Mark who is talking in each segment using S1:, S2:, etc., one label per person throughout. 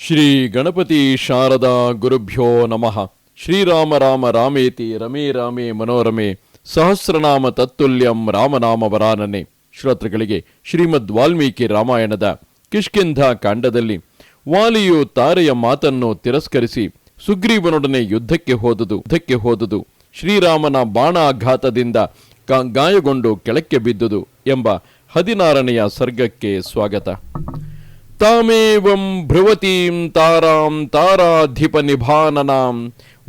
S1: ಶ್ರೀ ಗಣಪತಿ ಶಾರದಾ ಗುರುಭ್ಯೋ ನಮಃ. ಶ್ರೀರಾಮ ರಾಮ ರಾಮೇತಿ ರಮೇ ರಾಮೇ ಮನೋರಮೆ ಸಹಸ್ರನಾಮ ತತ್ತುಲ್ಯಂ ರಾಮನಾಮ ವರಾನನೆ. ಶ್ರೋತೃಗಳಿಗೆ ಶ್ರೀಮದ್ ವಾಲ್ಮೀಕಿ ರಾಮಾಯಣದ ಕಿಷ್ಕಿಂಧ ಕಾಂಡದಲ್ಲಿ ವಾಲಿಯು ತಾರೆಯ ಮಾತನ್ನು ತಿರಸ್ಕರಿಸಿ ಸುಗ್ರೀವನೊಡನೆ ಯುದ್ಧಕ್ಕೆ ಹೋದುದು ಯುದ್ಧಕ್ಕೆ ಹೋದುದು. ಶ್ರೀರಾಮನ ಬಾಣಾಘಾತದಿಂದ ಗಾಯಗೊಂಡು ಕೆಳಕ್ಕೆ ಬಿದ್ದುದು ಎಂಬ ಹದಿನಾರನೆಯ ಸರ್ಗಕ್ಕೆ ಸ್ವಾಗತ. ತಾಮೇವಂ ಭ್ರುವತೀಂ ತಾರಾಂ ತಾರಾಧಿಪ ನಿಭಾನನಾಂ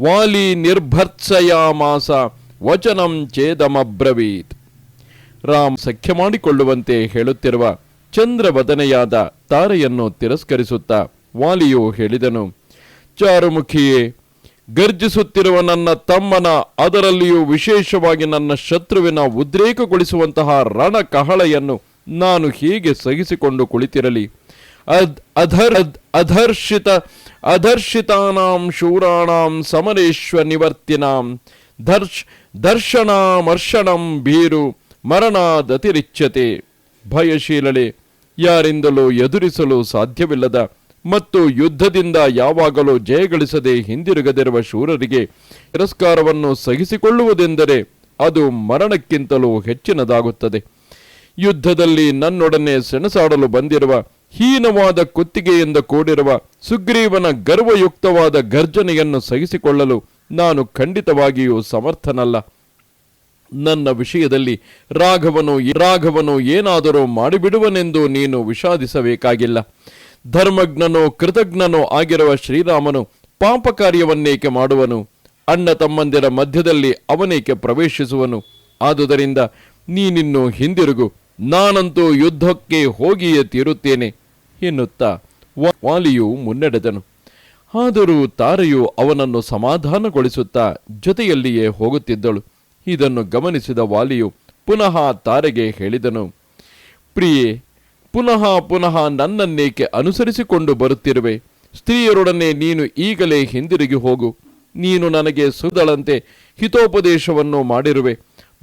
S1: ವಾಲಿ ನಿರ್ಭರ್ತ್ಸಯಾಮಾಸ ವಚನಂ ಚೇದಮಬ್ರವೀತ್. ರಾಮ್ ಸಖ್ಯ ಮಾಡಿಕೊಳ್ಳುವಂತೆ ಹೇಳುತ್ತಿರುವ ಚಂದ್ರವದನೆಯಾದ ತಾರೆಯನ್ನು ತಿರಸ್ಕರಿಸುತ್ತಾ ವಾಲಿಯು ಹೇಳಿದನು, ಚಾರುಮುಖಿಯೇ, ಗರ್ಜಿಸುತ್ತಿರುವ ನನ್ನ ತಮ್ಮನ ಅದರಲ್ಲಿಯೂ ವಿಶೇಷವಾಗಿ ನನ್ನ ಶತ್ರುವಿನ ಉದ್ರೇಕಗೊಳಿಸುವಂತಹ ರಣಕಹಳೆಯನ್ನು ನಾನು ಹೀಗೆ ಸಹಿಸಿಕೊಂಡು ಕುಳಿತಿರಲಿ. ಅದ್ ಅಧರ್ ಅಧರ್ಷಿತ ಅಧರ್ಷಿತಾನಾಂ ಶೂರಾಣಾಂ ಸಮರೇಶ್ವ ನಿವರ್ತಿನಾಂ ದರ್ಶ್ ದರ್ಶನಾಮರ್ಷಣಂ ಭೀರು ಮರಣಾದತಿರಿಚ್ಯತೆ. ಭಯಶೀಲಳೆ, ಯಾರಿಂದಲೂ ಎದುರಿಸಲು ಸಾಧ್ಯವಿಲ್ಲದ ಮತ್ತು ಯುದ್ಧದಿಂದ ಯಾವಾಗಲೂ ಜಯಗಳಿಸದೆ ಹಿಂದಿರುಗದಿರುವ ಶೂರರಿಗೆ ತಿರಸ್ಕಾರವನ್ನು ಸಹಿಸಿಕೊಳ್ಳುವುದೆಂದರೆ ಅದು ಮರಣಕ್ಕಿಂತಲೂ ಹೆಚ್ಚಿನದಾಗುತ್ತದೆ. ಯುದ್ಧದಲ್ಲಿ ನನ್ನೊಡನೆ ಸೆಣಸಾಡಲು ಬಂದಿರುವ ಹೀನವಾದ ಕುತ್ತಿಗೆಯಿಂದ ಕೂಡಿರುವ ಸುಗ್ರೀವನ ಗರ್ವಯುಕ್ತವಾದ ಗರ್ಜನೆಯನ್ನು ಸಹಿಸಿಕೊಳ್ಳಲು ನಾನು ಖಂಡಿತವಾಗಿಯೂ ಸಮರ್ಥನಲ್ಲ. ನನ್ನ ವಿಷಯದಲ್ಲಿ ರಾಘವನು ರಾಘವನು ಏನಾದರೂ ಮಾಡಿಬಿಡುವನೆಂದು ನೀನು ವಿಷಾದಿಸಬೇಕಾಗಿಲ್ಲ. ಧರ್ಮಜ್ಞನೋ ಕೃತಜ್ಞನೋ ಆಗಿರುವ ಶ್ರೀರಾಮನು ಪಾಪ ಕಾರ್ಯವನ್ನೇಕೆ ಮಾಡುವನು? ಅಣ್ಣ ತಮ್ಮಂದಿರ ಮಧ್ಯದಲ್ಲಿ ಅವನೇಕೆ ಪ್ರವೇಶಿಸುವನು? ಆದುದರಿಂದ ನೀನಿನ್ನು ಹಿಂದಿರುಗು. ನಾನಂತೂ ಯುದ್ಧಕ್ಕೆ ಹೋಗಿಯೇ ತೀರುತ್ತೇನೆ. ಎನ್ನುತ್ತಾ ವಾಲಿಯು ಮುನ್ನಡೆದನು. ಆದರೂ ತಾರೆಯು ಅವನನ್ನು ಸಮಾಧಾನಗೊಳಿಸುತ್ತಾ ಜೊತೆಯಲ್ಲಿಯೇ ಹೋಗುತ್ತಿದ್ದಳು. ಇದನ್ನು ಗಮನಿಸಿದ ವಾಲಿಯು ಪುನಃ ತಾರೆಗೆ ಹೇಳಿದನು, ಪ್ರಿಯೆ, ಪುನಃ ಪುನಃ ನನ್ನನ್ನೇಕೆ ಅನುಸರಿಸಿಕೊಂಡು ಬರುತ್ತಿರುವೆ? ಸ್ತ್ರೀಯರೊಡನೆ ನೀನು ಈಗಲೇ ಹಿಂದಿರುಗಿ ಹೋಗು. ನೀನು ನನಗೆ ಸುದಳಂತೆ ಹಿತೋಪದೇಶವನ್ನು ಮಾಡಿರುವೆ.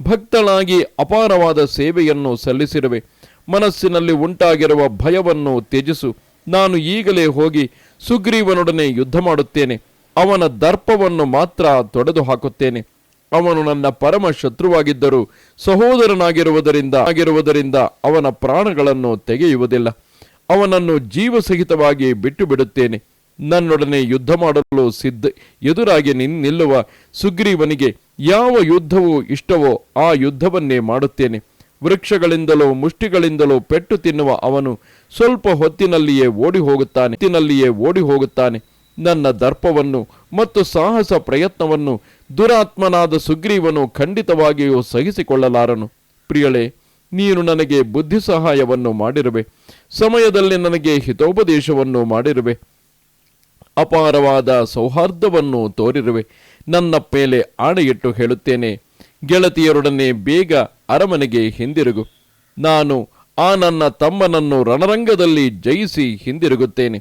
S1: ಭಕ್ತಳಾಗಿ ಅಪಾರವಾದ ಸೇವೆಯನ್ನು ಸಲ್ಲಿಸಿರುವೆ. ಮನಸ್ಸಿನಲ್ಲಿ ಉಂಟಾಗಿರುವ ಭಯವನ್ನು ತ್ಯಜಿಸು. ನಾನು ಈಗಲೇ ಹೋಗಿ ಸುಗ್ರೀವನೊಡನೆ ಯುದ್ಧ ಮಾಡುತ್ತೇನೆ. ಅವನ ದರ್ಪವನ್ನು ಮಾತ್ರ ತೊಡೆದು ಹಾಕುತ್ತೇನೆ ಅವನು ನನ್ನ ಪರಮ ಶತ್ರುವಾಗಿದ್ದರೂ ಸಹೋದರನಾಗಿರುವುದರಿಂದ, ಆಗಿರುವುದರಿಂದ ಅವನ ಪ್ರಾಣಗಳನ್ನು ತೆಗೆಯುವುದಿಲ್ಲ. ಅವನನ್ನು ಜೀವಸಹಿತವಾಗಿ ಬಿಟ್ಟು ಬಿಡುತ್ತೇನೆ ನನ್ನೊಡನೆ ಯುದ್ಧ ಮಾಡಲು ಸಿದ್ಧ, ಎದುರಾಗಿ ನಿನ್, ನಿಲ್ಲುವ ಸುಗ್ರೀವನಿಗೆ ಯಾವ ಯುದ್ಧವು ಇಷ್ಟವೋ ಆ ಯುದ್ಧವನ್ನೇ ಮಾಡುತ್ತೇನೆ. ವೃಕ್ಷಗಳಿಂದಲೋ, ಮುಷ್ಟಿಗಳಿಂದಲೋ ಪೆಟ್ಟು ತಿನ್ನುವ ಅವನು ಸ್ವಲ್ಪ ಹೊತ್ತಿನಲ್ಲಿಯೇ ಓಡಿ ಹೋಗುತ್ತಾನೆ ಹೊತ್ತಿನಲ್ಲಿಯೇ ಓಡಿ ಹೋಗುತ್ತಾನೆ ನನ್ನ ದರ್ಪವನ್ನು ಮತ್ತು ಸಾಹಸ ಪ್ರಯತ್ನವನ್ನು ದುರಾತ್ಮನಾದ ಸುಗ್ರೀವನು ಖಂಡಿತವಾಗಿಯೂ ಸಹಿಸಿಕೊಳ್ಳಲಾರನು. ಪ್ರಿಯಳೇ, ನೀನು ನನಗೆ ಬುದ್ಧಿ ಸಹಾಯವನ್ನು ಮಾಡಿರುವೆ. ಸಮಯದಲ್ಲಿ ನನಗೆ ಹಿತೋಪದೇಶವನ್ನು ಮಾಡಿರುವೆ. ಅಪಾರವಾದ ಸೌಹಾರ್ದವನ್ನು ತೋರಿರುವೆ. ನನ್ನ ಮೇಲೆ ಆಣೆಯಿಟ್ಟು ಹೇಳುತ್ತೇನೆ. ಗೆಳತಿಯರೊಡನೆ ಬೇಗ ಅರಮನೆಗೆ ಹಿಂದಿರುಗು. ನಾನು ಆ ನನ್ನ ತಮ್ಮನನ್ನು ರಣರಂಗದಲ್ಲಿ ಜಯಿಸಿ ಹಿಂದಿರುಗುತ್ತೇನೆ.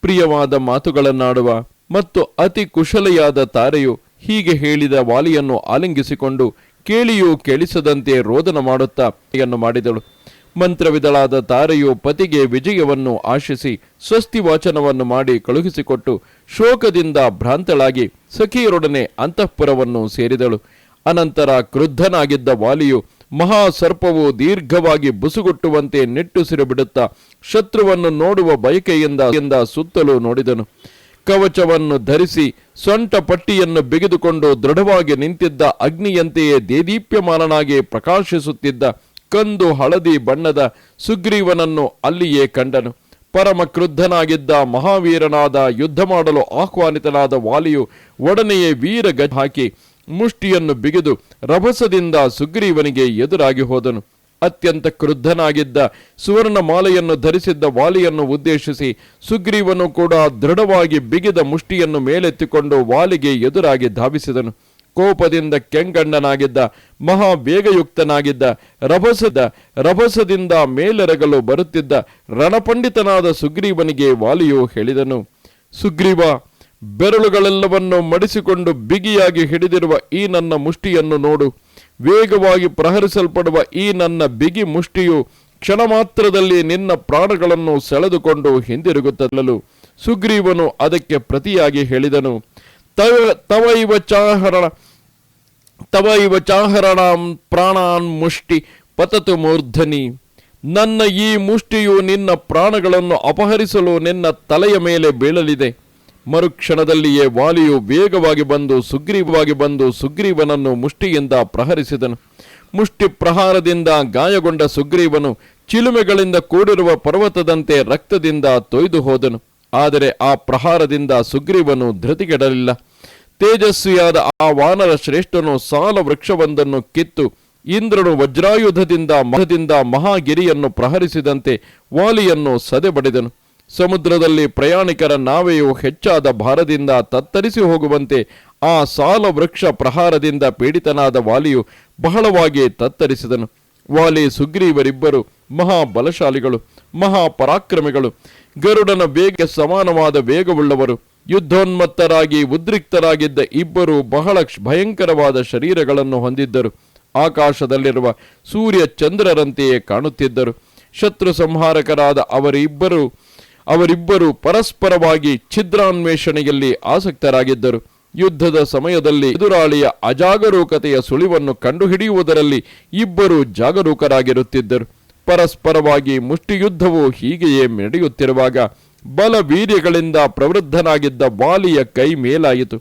S1: ಪ್ರಿಯವಾದ ಮಾತುಗಳನ್ನಾಡುವ ಮತ್ತು ಅತಿ ಕುಶಲೆಯಾದ ತಾರೆಯು ಹೀಗೆ ಹೇಳಿದ ವಾಲಿಯನ್ನು ಆಲಿಂಗಿಸಿಕೊಂಡು ಕೇಳಿಯೂ ಕೇಳಿಸದಂತೆ ರೋದನ ಮಾಡುತ್ತಾ ಮಾಡಿದಳು. ಮಂತ್ರವಿದಳಾದ ತಾರೆಯು ಪತಿಗೆ ವಿಜಯವನ್ನು ಆಶಿಸಿ ಸ್ವಸ್ತಿ ವಾಚನವನ್ನು ಮಾಡಿ ಕಳುಹಿಸಿಕೊಟ್ಟು ಶೋಕದಿಂದ ಭ್ರಾಂತಳಾಗಿ ಸಖಿಯರೊಡನೆ ಅಂತಃಪುರವನ್ನು ಸೇರಿದಳು. ಅನಂತರ ಕ್ರುದ್ಧನಾಗಿದ್ದ ವಾಲಿಯು ಮಹಾ ಸರ್ಪವು ದೀರ್ಘವಾಗಿ ಬುಸುಗುಟ್ಟುವಂತೆ ನೆಟ್ಟುಸಿರು ಬಿಡುತ್ತಾ ಶತ್ರುವನ್ನು ನೋಡುವ ಬಯಕೆಯಿಂದ ಯಿಂದ ಸುತ್ತಲೂ ನೋಡಿದನು. ಕವಚವನ್ನು ಧರಿಸಿ ಸೊಂಟ ಪಟ್ಟಿಯನ್ನು ಬಿಗಿದುಕೊಂಡು ದೃಢವಾಗಿ ನಿಂತಿದ್ದ ಅಗ್ನಿಯಂತೆಯೇ ದೇದೀಪ್ಯಮಾನನಾಗಿ ಪ್ರಕಾಶಿಸುತ್ತಿದ್ದ ಕಂದು ಹಳದಿ ಬಣ್ಣದ ಸುಗ್ರೀವನನ್ನು ಅಲ್ಲಿಯೇ ಕಂಡನು. ಪರಮ ಕ್ರುದ್ಧನಾಗಿದ್ದ ಮಹಾವೀರನಾದ ಯುದ್ಧ ಮಾಡಲು ಆಹ್ವಾನಿತನಾದ ವಾಲಿಯು ಒಡನೆಯೇ ವೀರ ಹಾಕಿ ಮುಷ್ಟಿಯನ್ನು ಬಿಗಿದು ರಭಸದಿಂದ ಸುಗ್ರೀವನಿಗೆ ಎದುರಾಗಿ ಹೋದನು. ಅತ್ಯಂತ ಕ್ರುದ್ಧನಾಗಿದ್ದ ಸುವರ್ಣ ಮಾಲೆಯನ್ನು ಧರಿಸಿದ್ದ ವಾಲಿಯನ್ನು ಉದ್ದೇಶಿಸಿ ಸುಗ್ರೀವನು ಕೂಡ ದೃಢವಾಗಿ ಬಿಗಿದ ಮುಷ್ಟಿಯನ್ನು ಮೇಲೆತ್ತಿಕೊಂಡು ವಾಲಿಗೆ ಎದುರಾಗಿ ಧಾವಿಸಿದನು. ಕೋಪದಿಂದ ಕೆಂಗಣ್ಣನಾಗಿದ್ದ, ಮಹಾವೇಗಯುಕ್ತನಾಗಿದ್ದ, ರಭಸದ, ರಭಸದಿಂದ ಮೇಲೆರಗಲು ಬರುತ್ತಿದ್ದ ರಣಪಂಡಿತನಾದ ಸುಗ್ರೀವನಿಗೆ ವಾಲಿಯು ಹೇಳಿದನು, ಸುಗ್ರೀವ ಬೆರಳುಗಳೆಲ್ಲವನ್ನು ಮಡಿಸಿಕೊಂಡು ಬಿಗಿಯಾಗಿ ಹಿಡಿದಿರುವ ಈ ನನ್ನ ಮುಷ್ಟಿಯನ್ನು ನೋಡು. ವೇಗವಾಗಿ ಪ್ರಹರಿಸಲ್ಪಡುವ ಈ ನನ್ನ ಬಿಗಿ ಮುಷ್ಟಿಯು ಕ್ಷಣ ಮಾತ್ರದಲ್ಲಿ ನಿನ್ನ ಪ್ರಾಣಗಳನ್ನು ಸೆಳೆದುಕೊಂಡು ಹಿಂದಿರುಗುತ್ತಲು ಸುಗ್ರೀವನು ಅದಕ್ಕೆ ಪ್ರತಿಯಾಗಿ ಹೇಳಿದನು. ತವ, ತವೈವ ಚಾಹರಣ, ತವೈವ ಚಾಹರಣಾಂ ಪ್ರಾಣಾನ್ ಮುಷ್ಟಿ ಪತತು ಮೂರ್ಧನಿ. ನನ್ನ ಈ ಮುಷ್ಟಿಯು ನಿನ್ನ ಪ್ರಾಣಗಳನ್ನು ಅಪಹರಿಸಲು ನಿನ್ನ ತಲೆಯ ಮೇಲೆ ಬೀಳಲಿದೆ. ಮರುಕ್ಷಣದಲ್ಲಿಯೇ ವಾಲಿಯು ವೇಗವಾಗಿ ಬಂದು ಸುಗ್ರೀವವಾಗಿ ಬಂದು ಸುಗ್ರೀವನನ್ನು ಮುಷ್ಟಿಯಿಂದ ಪ್ರಹರಿಸಿದನು. ಮುಷ್ಟಿ ಪ್ರಹಾರದಿಂದ ಗಾಯಗೊಂಡ ಸುಗ್ರೀವನು ಚಿಲುಮೆಗಳಿಂದ ಕೂಡಿರುವ ಪರ್ವತದಂತೆ ರಕ್ತದಿಂದ ತೊಯ್ದು ಹೋದನು. ಆದರೆ ಆ ಪ್ರಹಾರದಿಂದ ಸುಗ್ರೀವನು ಧೃತಿಗೆಡಲಿಲ್ಲ. ತೇಜಸ್ವಿಯಾದ ಆ ವಾನರ ಶ್ರೇಷ್ಠನು ಸಾಲ ವೃಕ್ಷವೊಂದನ್ನು ಕಿತ್ತು ಇಂದ್ರನು ವಜ್ರಾಯುಧದಿಂದ ಮಹದಿಂದ ಮಹಾಗಿರಿಯನ್ನು ಪ್ರಹರಿಸಿದಂತೆ ವಾಲಿಯನ್ನು ಸದೆಬಡಿದನು. ಸಮುದ್ರದಲ್ಲಿ ಪ್ರಯಾಣಿಕರ ನಾವೆಯು ಹೆಚ್ಚಾದ ಭಾರದಿಂದ ತತ್ತರಿಸಿ ಹೋಗುವಂತೆ ಆ ಸಾಲ ವೃಕ್ಷ ಪ್ರಹಾರದಿಂದ ಪೀಡಿತನಾದ ವಾಲಿಯು ಬಹಳವಾಗಿ ತತ್ತರಿಸಿದನು. ವಾಲಿ, ಸುಗ್ರೀವರಿಬ್ಬರು ಮಹಾಬಲಶಾಲಿಗಳು, ಮಹಾಪರಾಕ್ರಮಿಗಳು, ಗರುಡನ ವೇಗ ಸಮಾನವಾದ ವೇಗವುಳ್ಳವರು, ಯುದ್ಧೋನ್ಮತ್ತರಾಗಿ ಉದ್ರಿಕ್ತರಾಗಿದ್ದ ಇಬ್ಬರು ಬಹಳ ಭಯಂಕರವಾದ ಶರೀರಗಳನ್ನು ಹೊಂದಿದ್ದರು. ಆಕಾಶದಲ್ಲಿರುವ ಸೂರ್ಯ ಚಂದ್ರರಂತೆಯೇ ಕಾಣುತ್ತಿದ್ದರು. ಶತ್ರು ಸಂಹಾರಕರಾದ ಅವರಿಬ್ಬರು ಅವರಿಬ್ಬರು ಪರಸ್ಪರವಾಗಿ ಛಿದ್ರಾನ್ವೇಷಣೆಯಲ್ಲಿ ಆಸಕ್ತರಾಗಿದ್ದರು. ಯುದ್ಧದ ಸಮಯದಲ್ಲಿ ಎದುರಾಳಿಯ ಅಜಾಗರೂಕತೆಯ ಸುಳಿವನ್ನು ಕಂಡುಹಿಡಿಯುವುದರಲ್ಲಿ ಇಬ್ಬರು ಜಾಗರೂಕರಾಗಿರುತ್ತಿದ್ದರು. ಪರಸ್ಪರವಾಗಿ ಮುಷ್ಟಿಯುದ್ಧವು ಹೀಗೆಯೇ ನಡೆಯುತ್ತಿರುವಾಗ ಬಲವೀರ್ಯಗಳಿಂದ ಪ್ರವೃದ್ಧನಾಗಿದ್ದ ವಾಲಿಯ ಕೈ ಮೇಲಾಯಿತು.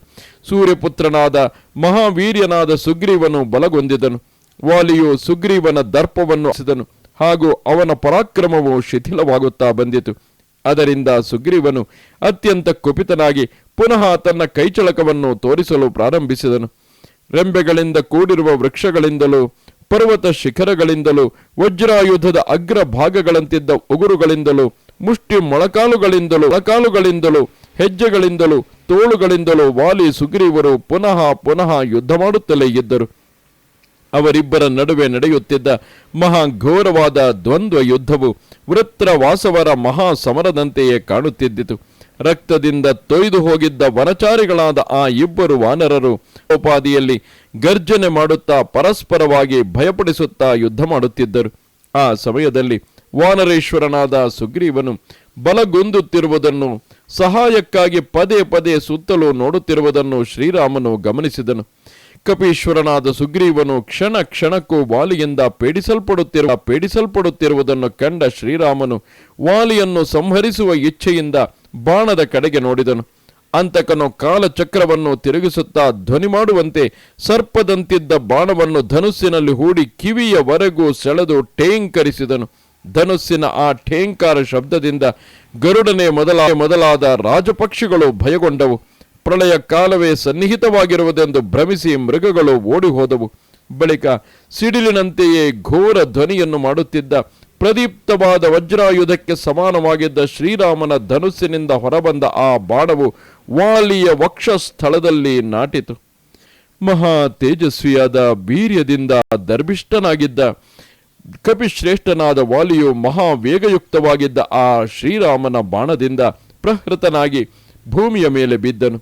S1: ಸೂರ್ಯಪುತ್ರನಾದ ಮಹಾವೀರ್ಯನಾದ ಸುಗ್ರೀವನು ಬಲಗೊಂದಿದನು ವಾಲಿಯು ಸುಗ್ರೀವನ ದರ್ಪವನ್ನು ಹಾಗೂ ಅವನ ಪರಾಕ್ರಮವು ಶಿಥಿಲವಾಗುತ್ತಾ ಬಂದಿತು. ಅದರಿಂದ ಸುಗ್ರೀವನು ಅತ್ಯಂತ ಕುಪಿತನಾಗಿ ಪುನಃ ತನ್ನ ಕೈಚಳಕವನ್ನು ತೋರಿಸಲು ಪ್ರಾರಂಭಿಸಿದನು. ರೆಂಬೆಗಳಿಂದ ಕೂಡಿರುವ ವೃಕ್ಷಗಳಿಂದಲೂ, ಪರ್ವತ ಶಿಖರಗಳಿಂದಲೂ, ವಜ್ರಾಯುಧದ ಅಗ್ರ ಭಾಗಗಳಂತಿದ್ದ ಉಗುರುಗಳಿಂದಲೂ, ಮುಷ್ಟಿ ಮೊಳಕಾಲುಗಳಿಂದಲೂ ಮೊಳಕಾಲುಗಳಿಂದಲೂ, ಹೆಜ್ಜೆಗಳಿಂದಲೂ, ತೋಳುಗಳಿಂದಲೂ ವಾಲಿ ಸುಗ್ರೀವರು ಪುನಃ ಪುನಃ ಯುದ್ಧ ಮಾಡುತ್ತಲೇ ಇದ್ದರು. ಅವರಿಬ್ಬರ ನಡುವೆ ನಡೆಯುತ್ತಿದ್ದ ಮಹಾ ಘೋರವಾದ ದ್ವಂದ್ವ ಯುದ್ಧವು ವೃತ್ರ ವಾಸವರ ಮಹಾ ಸಮರದಂತೆಯೇ ಕಾಣುತ್ತಿದ್ದಿತು. ರಕ್ತದಿಂದ ತೊಯ್ದು ಹೋಗಿದ್ದ ವನಚಾರಿಗಳಾದ ಆ ಇಬ್ಬರು ವಾನರರು ಉಪಾದಿಯಲ್ಲಿ ಗರ್ಜನೆ ಮಾಡುತ್ತಾ ಪರಸ್ಪರವಾಗಿ ಭಯಪಡಿಸುತ್ತಾ ಯುದ್ಧ ಮಾಡುತ್ತಿದ್ದರು. ಆ ಸಮಯದಲ್ಲಿ ವಾನರೇಶ್ವರನಾದ ಸುಗ್ರೀವನು ಬಲಗುಂದುತ್ತಿರುವುದನ್ನು, ಸಹಾಯಕ್ಕಾಗಿ ಪದೇ ಪದೇ ಸುತ್ತಲೂ ನೋಡುತ್ತಿರುವುದನ್ನು ಶ್ರೀರಾಮನು ಗಮನಿಸಿದನು. ಕಪೀಶ್ವರನಾದ ಸುಗ್ರೀವನು ಕ್ಷಣ ಕ್ಷಣಕ್ಕೂ ವಾಲಿಯಿಂದ ಪೇಡಿಸಲ್ಪಡುತ್ತಿರುವ, ಪೇಡಿಸಲ್ಪಡುತ್ತಿರುವುದನ್ನು ಕಂಡ ಶ್ರೀರಾಮನು ವಾಲಿಯನ್ನು ಸಂಹರಿಸುವ ಇಚ್ಛೆಯಿಂದ ಬಾಣದ ಕಡೆಗೆ ನೋಡಿದನು. ಅಂತಕನು ಕಾಲಚಕ್ರವನ್ನು ತಿರುಗಿಸುತ್ತಾ ಧ್ವನಿ ಮಾಡುವಂತೆ ಸರ್ಪದಂತಿದ್ದ ಬಾಣವನ್ನು ಧನುಸ್ಸಿನಲ್ಲಿ ಹೂಡಿ ಕಿವಿಯವರೆಗೂ ಸೆಳೆದು ಠೇಂಕರಿಸಿದನು. ಧನುಸ್ಸಿನ ಆ ಠೇಂಕಾರ ಶಬ್ದದಿಂದ ಗರುಡನೆ ಮೊದಲ, ಮೊದಲಾದ ರಾಜಪಕ್ಷಿಗಳು ಭಯಗೊಂಡವು. ಪ್ರಳಯ ಕಾಲವೇ ಸನ್ನಿಹಿತವಾಗಿರುವುದೆಂದು ಭ್ರಮಿಸಿ ಮೃಗಗಳು ಓಡಿ ಹೋದವು ಬಳಿಕ ಸಿಡಿಲಿನಂತೆಯೇ ಘೋರ ಧ್ವನಿಯನ್ನು ಮಾಡುತ್ತಿದ್ದ ಪ್ರದೀಪ್ತವಾದ ವಜ್ರಾಯುಧಕ್ಕೆ ಸಮಾನವಾಗಿದ್ದ ಶ್ರೀರಾಮನ ಧನುಸ್ಸಿನಿಂದ ಹೊರಬಂದ ಆ ಬಾಣವು ವಾಲಿಯ ವಕ್ಷಸ್ಥಳದಲ್ಲಿ ನಾಟಿತು. ಮಹಾ ತೇಜಸ್ವಿಯಾದ ವೀರ್ಯದಿಂದ ದರ್ಭಿಷ್ಟನಾಗಿದ್ದ ಕಪಿಶ್ರೇಷ್ಠನಾದ ವಾಲಿಯು ಮಹಾ ವೇಗಯುಕ್ತವಾಗಿದ್ದ ಆ ಶ್ರೀರಾಮನ ಬಾಣದಿಂದ ಪ್ರಹೃತನಾಗಿ ಭೂಮಿಯ ಮೇಲೆ ಬಿದ್ದನು.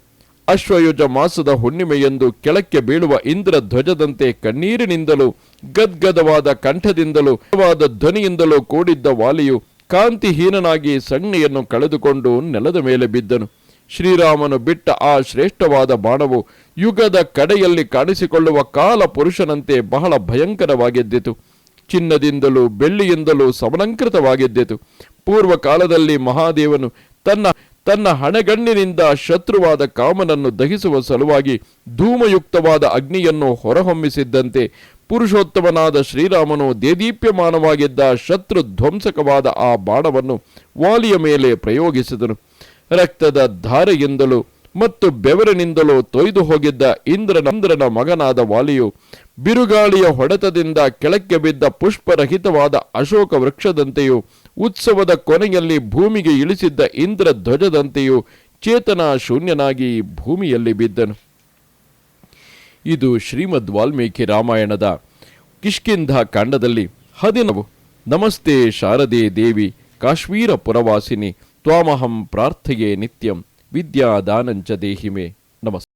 S1: ಅಶ್ವಯುಜ ಮಾಸದ ಹುಣ್ಣಿಮೆಯೆಂದು ಕೆಳಕ್ಕೆ ಬೀಳುವ ಇಂದ್ರ ಧ್ವಜದಂತೆ ಕಣ್ಣೀರಿನಿಂದಲೂ, ಗದ್ಗದವಾದ ಕಂಠದಿಂದಲೂ ಧ್ವನಿಯಿಂದಲೂ ಕೂಡಿದ್ದ ವಾಲಿಯು ಕಾಂತಿಹೀನನಾಗಿ ಸಣ್ಣೆಯನ್ನು ಕಳೆದುಕೊಂಡು ನೆಲದ ಮೇಲೆ ಬಿದ್ದನು. ಶ್ರೀರಾಮನು ಬಿಟ್ಟ ಆ ಶ್ರೇಷ್ಠವಾದ ಬಾಣವು ಯುಗದ ಕಡೆಯಲ್ಲಿ ಕಾಣಿಸಿಕೊಳ್ಳುವ ಕಾಲ ಪುರುಷನಂತೆ ಬಹಳ ಭಯಂಕರವಾಗಿದ್ದಿತು. ಚಿನ್ನದಿಂದಲೂ ಬೆಳ್ಳಿಯಿಂದಲೂ ಸಮಲಂಕೃತವಾಗಿದ್ದಿತು. ಪೂರ್ವ ಕಾಲದಲ್ಲಿ ಮಹಾದೇವನು ತನ್ನ ತನ್ನ ಹಣೆಗಣ್ಣಿನಿಂದ ಶತ್ರುವಾದ ಕಾಮನನ್ನು ದಹಿಸುವ ಸಲುವಾಗಿ ಧೂಮಯುಕ್ತವಾದ ಅಗ್ನಿಯನ್ನು ಹೊರಹೊಮ್ಮಿಸಿದ್ದಂತೆ ಪುರುಷೋತ್ತಮನಾದ ಶ್ರೀರಾಮನು ದೇದೀಪ್ಯಮಾನವಾಗಿದ್ದ ಶತ್ರು ಧ್ವಂಸಕವಾದ ಆ ಬಾಣವನ್ನು ವಾಲಿಯ ಮೇಲೆ ಪ್ರಯೋಗಿಸಿದನು. ರಕ್ತದ ಧಾರೆಯಿಂದಲೂ ಮತ್ತು ಬೆವರಿನಿಂದಲೂ ತೊಯ್ದು ಹೋಗಿದ್ದ ಇಂದ್ರನಂದ್ರನ ಮಗನಾದ ವಾಲಿಯು ಬಿರುಗಾಳಿಯ ಹೊಡೆತದಿಂದ ಕೆಳಕ್ಕೆ ಬಿದ್ದ ಪುಷ್ಪರಹಿತವಾದ ಅಶೋಕ ವೃಕ್ಷದಂತೆಯೂ ಉತ್ಸವದ ಕೊನೆಯಲ್ಲಿ ಭೂಮಿಗೆ ಇಳಿಸಿದ್ದ ಇಂದ್ರ ಧ್ವಜದಂತೆಯೂ ಚೇತನ ಶೂನ್ಯನಾಗಿ ಭೂಮಿಯಲ್ಲಿ ಬಿದ್ದನು. ಇದು ಶ್ರೀಮದ್ ವಾಲ್ಮೀಕಿ ರಾಮಾಯಣದ ಕಿಷ್ಕಿಂಧ ಕಾಂಡದಲ್ಲಿ ಹದಿನವು ನಮಸ್ತೆ ಶಾರದೆ ದೇವಿ, ಕಾಶ್ಮೀರ ಪುರವಾಸಿನಿ, ತ್ವಾಮಹಂ ಪ್ರಾರ್ಥೆಯೇ ನಿತ್ಯಂ. ವಿದ್ಯಾದಾನಂಚ ದೇಹಿಮೆ. ನಮಸ್ತೆ